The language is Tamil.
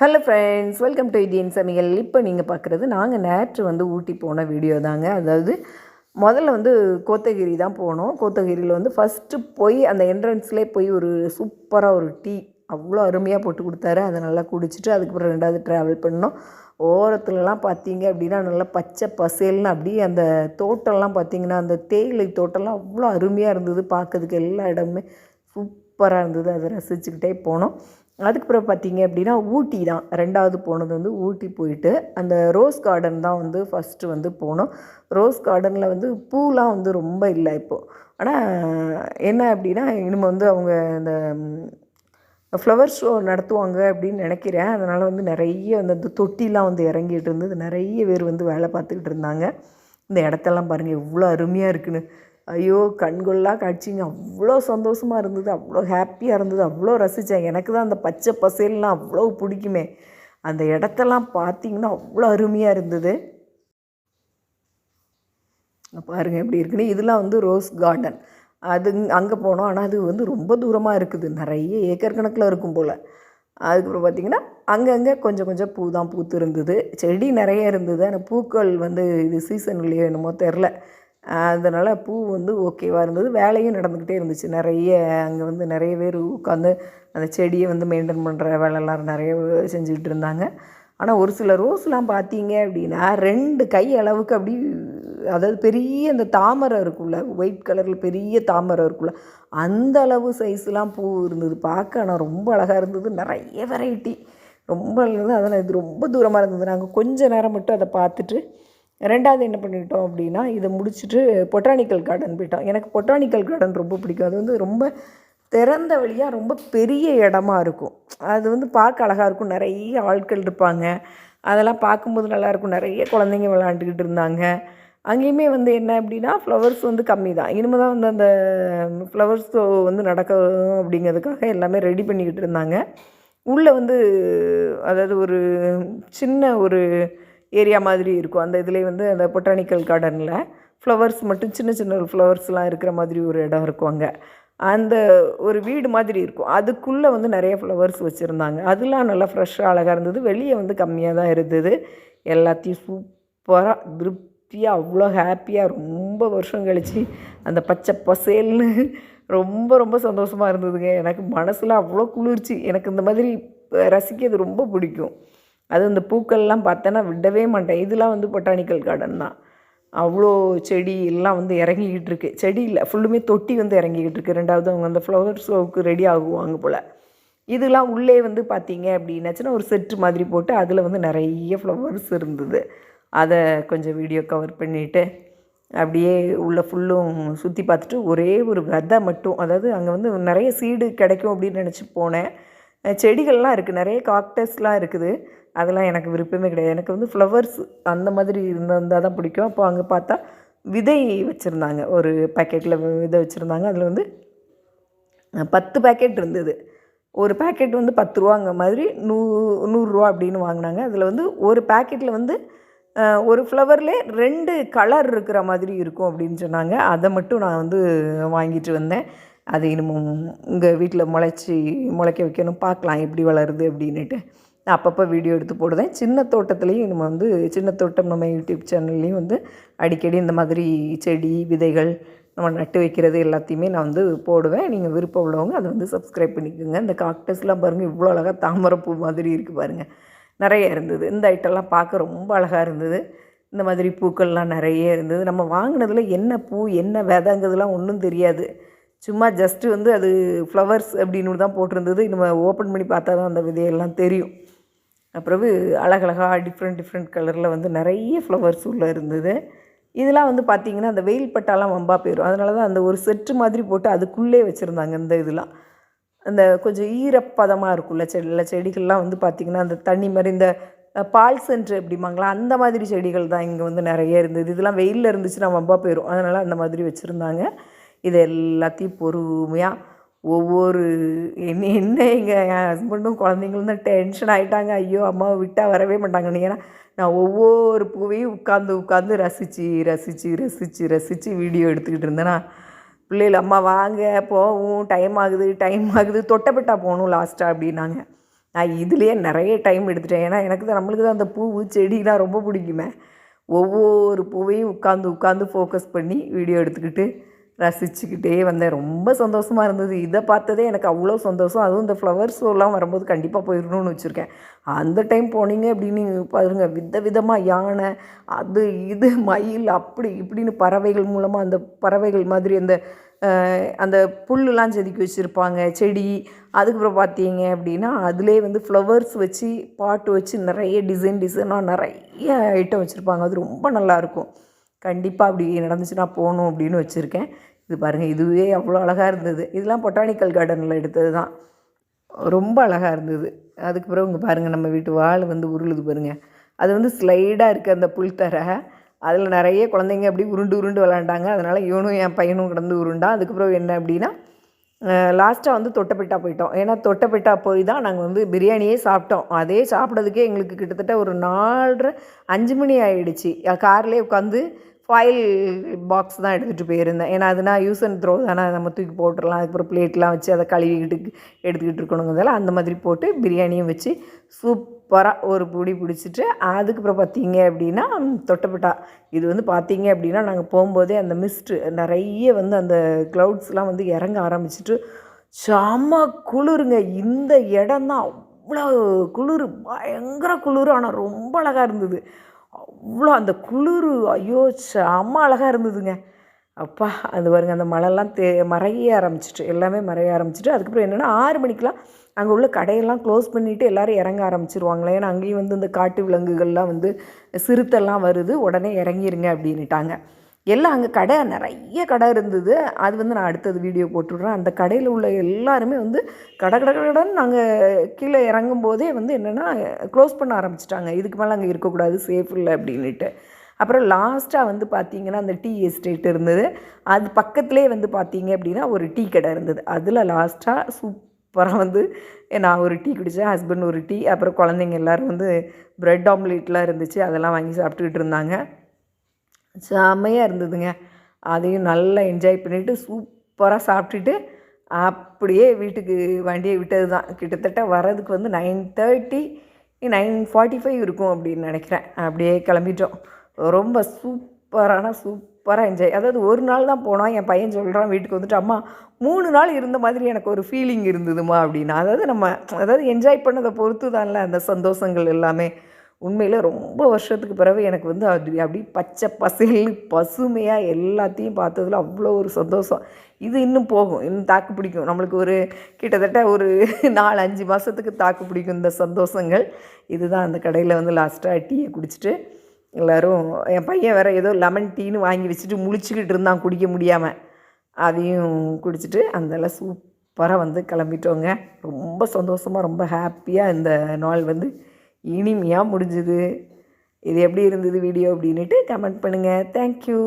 Hello friends welcome to Indian சமையல் இப்போ நீங்கள் பார்க்குறது நாங்கள் நேற்று வந்து ஊட்டி போன வீடியோ தாங்க. அதாவது முதல்ல வந்து கோத்தகிரி தான் போனோம். கோத்தகிரியில் வந்து ஃபஸ்ட்டு போய் அந்த என்ட்ரன்ஸ்லேயே போய் ஒரு சூப்பராக ஒரு டீ அவ்வளோ அருமையாக போட்டு கொடுத்தாரு. அதை நல்லா குடிச்சிட்டு அதுக்கப்புறம் ரெண்டாவது ட்ராவல் பண்ணோம். ஓரத்துலலாம் பார்த்தீங்க அப்படின்னா நல்லா பச்சை பசேல்னு அப்படியே அந்த தோட்டம்லாம் பார்த்தீங்கன்னா அந்த தேயிலை தோட்டம்லாம் அவ்வளோ அருமையாக இருந்தது. பார்க்கறதுக்கு எல்லா இடமுமே சூப்பராக இருந்தது. அதை ரசிச்சுக்கிட்டே போனோம். அதுக்கப்புறம் பார்த்தீங்க அப்படின்னா ஊட்டி தான். ரெண்டாவது போனது வந்து ஊட்டி போயிட்டு அந்த ரோஸ் கார்டன் தான் வந்து ஃபஸ்ட்டு வந்து போனோம். ரோஸ் கார்டனில் வந்து பூலாம் வந்து ரொம்ப இல்லை இப்போது ஆனால் என்ன அப்படின்னா இனிமேல் வந்து அவங்க இந்த ஃப்ளவர் ஷோ நடத்துவாங்க அப்படின்னு நினைக்கிறேன். அதனால் வந்து நிறைய வந்து அந்த தொட்டிலாம் வந்து இறங்கிட்டு இருந்தது. நிறைய பேர் வந்து வேலை பார்த்துக்கிட்டு இருந்தாங்க. இந்த இடத்தெல்லாம் பாருங்கள் எவ்வளோ அருமையாக இருக்குன்னு. ஐயோ கண்கொள்ளா காட்சிங்க. அவ்வளோ சந்தோஷமாக இருந்தது. அவ்வளோ ஹாப்பியாக இருந்தது. அவ்வளோ ரசித்தேன் எனக்கு தான் அந்த பச்சை பசேல்லாம் அவ்வளோ பிடிக்குமே. அந்த இடத்தெல்லாம் பார்த்தீங்கன்னா அவ்வளோ அருமையாக இருந்தது. பாருங்கள் எப்படி இருக்குன்னு. இதெல்லாம் வந்து ரோஸ் கார்டன் அது அங்கே போனோம். ஆனால் அது வந்து ரொம்ப தூரமாக இருக்குது. நிறைய ஏக்கர் கணக்கில் இருக்கும் போல். அதுக்கப்புறம் பார்த்திங்கன்னா அங்கங்கே கொஞ்சம் கொஞ்சம் பூ தான் பூத்து இருந்தது செடி நிறைய இருந்தது. ஆனால் பூக்கள் வந்து இது சீசன் இல்லையோ என்னமோ தெரில. அதனால் பூ வந்து ஓகேவாக இருந்தது. வேலையும் நடந்துக்கிட்டே இருந்துச்சு. நிறைய அங்கே வந்து நிறைய பேர் உட்காந்து அந்த செடியை வந்து மெயின்டைன் பண்ணுற வேலைலாம் நிறைய செஞ்சுக்கிட்டு இருந்தாங்க. ஆனால் ஒரு சில ரோஸ்லாம் பார்த்தீங்க அப்படின்னா ரெண்டு கை அளவுக்கு அப்படி அதாவது பெரிய அந்த தாமரை இருக்குல்ல ஒயிட் கலரில் பெரிய தாமரை இருக்குல்ல அந்த அளவு சைஸ்லாம் பூ இருந்தது பார்க்க. ஆனால் ரொம்ப அழகாக இருந்தது. நிறைய வெரைட்டி ரொம்ப இருந்தது. அதனால் இது ரொம்ப தூரமாக இருந்தது. நாங்கள் கொஞ்சம் நேரம் மட்டும் அதை பார்த்துட்டு ரெண்டாவது என்ன பண்ணிட்டோம் அப்படின்னா இதை முடிச்சுட்டு பொட்டானிக்கல் கார்டன் போயிட்டோம். எனக்கு பொட்டானிக்கல் கார்டன் ரொம்ப பிடிக்கும். அது வந்து ரொம்ப திறந்த வழியாக ரொம்ப பெரிய இடமா இருக்கும். அது வந்து பார்க்க அழகாக இருக்கும். நிறைய ஆட்கள் இருப்பாங்க. அதெல்லாம் பார்க்கும்போது நல்லாயிருக்கும் நிறைய குழந்தைங்க விளாண்டுக்கிட்டு இருந்தாங்க. அங்கேயுமே வந்து என்ன அப்படின்னா ஃப்ளவர்ஸ் வந்து கம்மி தான். இனிமேல் தான் வந்து அந்த ஃப்ளவர்ஸ் ஷோ வந்து நடக்கும் அப்படிங்கிறதுக்காக எல்லாமே ரெடி பண்ணிக்கிட்டு இருந்தாங்க. உள்ளே வந்து அதாவது ஒரு சின்ன ஒரு ஏரியா மாதிரி இருக்கும். அந்த இதுலேயே வந்து அந்த பொட்டானிக்கல் கார்டனில் ஃப்ளவர்ஸ் மட்டும் சின்ன சின்ன ஃப்ளவர்ஸ்லாம் இருக்கிற மாதிரி ஒரு இடம் இருக்கும் அங்கே. அந்த ஒரு வீடு மாதிரி இருக்கும். அதுக்குள்ளே வந்து நிறைய ஃப்ளவர்ஸ் வச்சுருந்தாங்க. அதெல்லாம் நல்லா ஃப்ரெஷ்ஷாக அழகாக இருந்தது. வெளியே வந்து கம்மியாக தான் இருந்தது. எல்லாத்தையும் சூப்பராக திருப்தியாக அவ்வளோ ஹாப்பியாக ரொம்ப வருஷம் கழித்து அந்த பச்சை பசேல்னு ரொம்ப ரொம்ப சந்தோஷமாக இருந்ததுங்க. எனக்கு மனசில் அவ்வளோ குளிர்ச்சி. எனக்கு இந்த மாதிரி ரசிக்கிறது ரொம்ப பிடிக்கும். அது இந்த பூக்கள்லாம் பார்த்தேன்னா விடவே மாட்டேன். இதெல்லாம் வந்து பொட்டானிக்கல் கார்டன் தான். அவ்வளோ செடி எல்லாம் வந்து இறங்கிக்கிட்டு இருக்கு. செடி இல்லை ஃபுல்லுமே தொட்டி வந்து இறங்கிக்கிட்டு இருக்கு. ரெண்டாவது அவங்க அந்த ஃப்ளவர் ஷோவுக்கு ரெடி ஆகுவாங்க போல். இதெல்லாம் உள்ளே வந்து பார்த்தீங்க அப்படின்னாச்சுன்னா ஒரு செட்டு மாதிரி போட்டு அதில் வந்து நிறைய ஃப்ளவர்ஸ் இருந்தது. அதை கொஞ்சம் வீடியோ கவர் பண்ணிவிட்டு அப்படியே உள்ளே ஃபுல்லும் சுற்றி பார்த்துட்டு ஒரே ஒரு விதை மட்டும். அதாவது அங்கே வந்து நிறைய சீடு கிடைக்கும் அப்படின்னு நினச்சி போனேன். செடிகள்லாம் இருக்குது நிறைய காக்டஸ்லாம் இருக்குது. அதெல்லாம் எனக்கு விருப்பமே கிடையாது. எனக்கு வந்து ஃப்ளவர்ஸ் அந்த மாதிரி இருந்தால் தான் பிடிக்கும். அப்போ அங்கே பார்த்தா விதை வச்சுருந்தாங்க. ஒரு பேக்கெட்டில் விதை வச்சுருந்தாங்க. அதில் வந்து பத்து பேக்கெட் இருந்தது. ஒரு பேக்கெட் வந்து பத்து ரூபாங்க மாதிரி நூ நூறுரூவா அப்படின்னு வாங்கினாங்க. அதில் வந்து ஒரு பேக்கெட்டில் வந்து ஒரு ஃப்ளவர்லே ரெண்டு கலர் இருக்கிற மாதிரி இருக்கும் அப்படின்னு சொன்னாங்க. அதை மட்டும் நான் வந்து வாங்கிட்டு வந்தேன். அது இன்னமும் உங்கள் வீட்டில் முளைச்சி முளைக்க வைக்கணும் பார்க்கலாம் எப்படி வளருது அப்படின்னுட்டு. நான் அப்பப்போ வீடியோ எடுத்து போடுவேன். சின்ன தோட்டத்துலேயும் நம்ம வந்து சின்ன தோட்டம் நம்ம யூடியூப் சேனல்லையும் வந்து அடிக்கடி இந்த மாதிரி செடி விதைகள் நம்ம நட்டு வைக்கிறது எல்லாத்தையுமே நான் வந்து போடுவேன். நீங்கள் விருப்பம் உள்ளவங்க அதை வந்து சப்ஸ்கிரைப் பண்ணிக்கோங்க. இந்த காக்டஸ்லாம் பாருங்கள் இவ்வளோ அழகாக தாமரைப்பூ மாதிரி இருக்குது பாருங்கள் நிறைய இருந்தது. இந்த ஐட்டம்லாம் பார்க்க ரொம்ப அழகாக இருந்தது. இந்த மாதிரி பூக்கள்லாம் நிறைய இருந்தது. நம்ம வாங்கினதில் என்ன பூ என்ன விதைங்கிறதுலாம் ஒன்றும் தெரியாது. சும்மா ஜஸ்ட்டு வந்து அது ஃப்ளவர்ஸ் அப்படின்னு தான் போட்டிருந்தது. நம்ம ஓப்பன் பண்ணி பார்த்தா தான் அந்த விதையெல்லாம் தெரியும். அப்புறவு அழகழகாக டிஃப்ரெண்ட் டிஃப்ரெண்ட் கலரில் வந்து நிறைய ஃப்ளவர்ஸ் உள்ளே இருந்தது. இதெல்லாம் வந்து பார்த்திங்கன்னா அந்த வெயில் பட்டாலாம் வம்பா போயிடும் அதனால தான் அந்த ஒரு செட்டு மாதிரி போட்டு அதுக்குள்ளே வச்சுருந்தாங்க இந்த இதெல்லாம். அந்த கொஞ்சம் ஈரப்பதமாக இருக்கும்ல செடியில் செடிகள்லாம் வந்து பார்த்திங்கன்னா அந்த தண்ணி மாதிரி இந்த பால் சென்ட்ரு எப்படிமாங்களா அந்த மாதிரி செடிகள் தான் இங்கே வந்து நிறைய இருந்தது. இதெல்லாம் வெயிலில் இருந்துச்சுன்னா வம்பா போயிடும் அதனால் அந்த மாதிரி வச்சுருந்தாங்க. இது எல்லாத்தையும் பொறுமையாக ஒவ்வொரு என்ன என்ன எங்கள் என் ஹஸ்பண்டும் குழந்தைங்களும் தான் டென்ஷன் ஆகிட்டாங்க ஐயோ அம்மாவை விட்டால் வரவே மாட்டாங்கன்னு. ஏன்னா நான் ஒவ்வொரு பூவையும் உட்காந்து உட்காந்து ரசித்து ரசித்து ரசித்து ரசித்து வீடியோ எடுத்துக்கிட்டு இருந்தேன்னா பிள்ளைகள் அம்மா வாங்க போவோம். டைம் ஆகுது டைம் ஆகுது. தொட்டப்பட்டா போகணும் லாஸ்ட்டாக அப்படின்னாங்க. நான் இதுலேயே நிறைய டைம் எடுத்துட்டேன். ஏன்னா எனக்கு தான் நம்மளுக்கு தான் அந்த பூவு செடிலாம் ரொம்ப பிடிக்குமே. ஒவ்வொரு பூவையும் உட்காந்து உட்காந்து ஃபோக்கஸ் பண்ணி வீடியோ எடுத்துக்கிட்டு ரசிச்சுக்கிட்டே வந்தேன். ரொம்ப சந்தோஷமாக இருந்தது. இதை பார்த்ததே எனக்கு அவ்வளோ சந்தோஷம். அதுவும் இந்த ஃப்ளவர் ஷோலாம் வரும்போது கண்டிப்பாக போயிடணும்னு வச்சுருக்கேன். அந்த டைம் போனீங்க அப்படின்னு பாருங்கள் வித விதமாக யானை அது இது மயில் அப்படி இப்படின்னு பறவைகள் மூலமாக அந்த பறவைகள் மாதிரி அந்த அந்த புல்லுலாம் செதுக்கி வச்சுருப்பாங்க. செடி அதுக்கப்புறம் பார்த்தீங்க அப்படின்னா அதிலே வந்து ஃப்ளவர்ஸ் வச்சு பாட்டு வச்சு நிறைய டிசைன் டிசைனாக நிறைய ஐட்டம் வச்சுருப்பாங்க. அது ரொம்ப நல்லாயிருக்கும் கண்டிப்பாக அப்படி நடந்துச்சுன்னா போகணும் அப்படின்னு வச்சுருக்கேன். இது பாருங்கள் இதுவே அவ்வளோ அழகாக இருந்தது. இதெல்லாம் பொட்டானிக்கல் கார்டனில் எடுத்தது தான் ரொம்ப அழகாக இருந்தது. அதுக்கு பிறகு இங்கே பாருங்கள் நம்ம வீட்டு வால் வந்து உருளுது பாருங்கள் அது வந்து ஸ்லைடாக இருக்குது அந்த புல் தர. அதில் நிறைய குழந்தைங்க அப்படி உருண்டு உருண்டு விளாண்டாங்க அதனால் இவனும் என் பையனும் கிடந்து உருண்டான் அதுக்கப்புறம் என்ன அப்படின்னா லாஸ்ட்டாக வந்து தொட்டபெட்டா போயிட்டோம். ஏன்னா தொட்டபெட்டா போய் தான் நாங்கள் வந்து பிரியாணியே சாப்பிட்டோம். அதே சாப்பிட்றதுக்கே எங்களுக்கு கிட்டத்தட்ட ஒரு நாலரை அஞ்சு மணி ஆகிடுச்சு கார்லேயே உட்காந்து ஃபைல் பாக்ஸ் தான் எடுத்துகிட்டு போயிருந்தேன். ஏன்னா அதுனா யூஸ் அண்ட் த்ரோ தானே நம்ம தூக்கி போட்டுடலாம். அதுக்கப்புறம் பிளேட்லாம் வச்சு அதை கழுவிக்கிட்டு எடுத்துக்கிட்டு இருக்கணுங்கிறதால அந்த மாதிரி போட்டு பிரியாணியும் வச்சு சூப்பராக ஒரு பிடி பிடிச்சிட்டு அதுக்கப்புறம் பார்த்தீங்க அப்படின்னா தொட்டப்பட்டா. இது வந்து பார்த்தீங்க அப்படின்னா நாங்கள் போகும்போதே அந்த மிஸ்ட்டு நிறைய வந்து அந்த க்ளவுட்ஸ்லாம் வந்து இறங்க ஆரம்பிச்சிட்டு செம்ம குளிருங்க. இந்த இடம் தான் அவ்வளோ குளிர் பயங்கர குளிர். ஆனால் ரொம்ப அழகாக இருந்தது. அவ்வளோ அந்த குளிர் ஐயோ செம்ம அழகாக இருந்ததுங்க. அப்பா அது பாருங்க அந்த மழைலாம் தே மறைய ஆரம்பிச்சிட்டு எல்லாமே மறைய ஆரம்பிச்சிட்டு அதுக்கப்புறம் என்னென்னா ஆறு மணிக்கெலாம் அங்கே உள்ள கடையெல்லாம் க்ளோஸ் பண்ணிவிட்டு எல்லோரும் இறங்க ஆரம்பிச்சிருவாங்களே ஏன்னா அங்கேயும் வந்து இந்த காட்டு விலங்குகள்லாம் வந்து சிறுத்தைலாம் வருது உடனே இறங்கிருங்க அப்படின்னுட்டாங்க. எல்லாம் அங்கே கடை நிறைய கடை இருந்தது. அது வந்து நான் அடுத்தது வீடியோ போட்டுவிட்றேன். அந்த கடையில் உள்ள எல்லாருமே வந்து கடை கடை கடைன்னு நாங்கள் கீழே இறங்கும் போதே வந்து என்னென்னா க்ளோஸ் பண்ண ஆரம்பிச்சிட்டாங்க. இதுக்கு மேலே அங்கே இருக்கக்கூடாது சேஃப் இல்லை அப்படின்ட்டு அப்புறம் லாஸ்ட்டாக வந்து பார்த்தீங்கன்னா அந்த டீ எஸ்டேட் இருந்தது. அது பக்கத்துலேயே வந்து பார்த்தீங்க அப்படின்னா ஒரு டீ கடை இருந்தது. அதில் லாஸ்ட்டாக சூப்பராக வந்து நான் ஒரு டீ குடித்தேன் ஹஸ்பண்ட் ஒரு டீ அப்புறம் குழந்தைங்க எல்லோரும் வந்து ப்ரெட் ஆம்லேட்லாம் இருந்துச்சு அதெல்லாம் வாங்கி சாப்பிட்டுக்கிட்டு இருந்தாங்க. செம்மையாக இருந்ததுங்க. அதையும் நல்லா என்ஜாய் பண்ணிவிட்டு சூப்பராக சாப்பிட்டுட்டு அப்படியே வீட்டுக்கு வண்டியை விட்டது தான். கிட்டத்தட்ட வர்றதுக்கு வந்து nine thirty nine forty five இருக்கும் அப்படின்னு நினைக்கிறேன். அப்படியே கிளம்பிட்டோம். ரொம்ப சூப்பரான சூப்பராக என்ஜாய் அதாவது ஒரு நாள் தான் போனோம். என் பையன் சொல்கிறான் வீட்டுக்கு வந்துட்டு அம்மா மூணு நாள் இருந்த மாதிரி எனக்கு ஒரு ஃபீலிங் இருந்ததுமா அப்படின்னா. அதாவது நம்ம அதாவது என்ஜாய் பண்ணதை பொறுத்து தான்ல அந்த சந்தோஷங்கள் எல்லாமே. உண்மையில் ரொம்ப வருஷத்துக்கு பிறகு எனக்கு வந்து அது அப்படி பச்சை பசேல் பசுமையாக எல்லாத்தையும் பார்த்ததுல அவ்வளோ ஒரு சந்தோஷம். இது இன்னும் போகும் இன்னும் தாக்கு பிடிக்கும். நம்மளுக்கு ஒரு கிட்டத்தட்ட ஒரு நாலு அஞ்சு மாதத்துக்கு தாக்கு பிடிக்கும் இந்த சந்தோஷங்கள். இதுதான் அந்த கடையில் வந்து லாஸ்ட்டாக டீயை குடிச்சிட்டு எல்லோரும் என் பையன் வேறு ஏதோ லெமன் டீன்னு வாங்கி வச்சுட்டு முழிச்சுக்கிட்டு இருந்தான் குடிக்க முடியாமல் அதையும் குடிச்சிட்டு அந்தெல்லாம் சூப்பராக வந்து கிளம்பிட்டோங்க. ரொம்ப சந்தோஷமாக ரொம்ப ஹாப்பியாக இந்த நாள் வந்து இனிமையாக முடிஞ்சுது. இது எப்படி இருந்தது வீடியோ அப்படின்ட்டு கமெண்ட் பண்ணுங்கள் தேங்க்யூ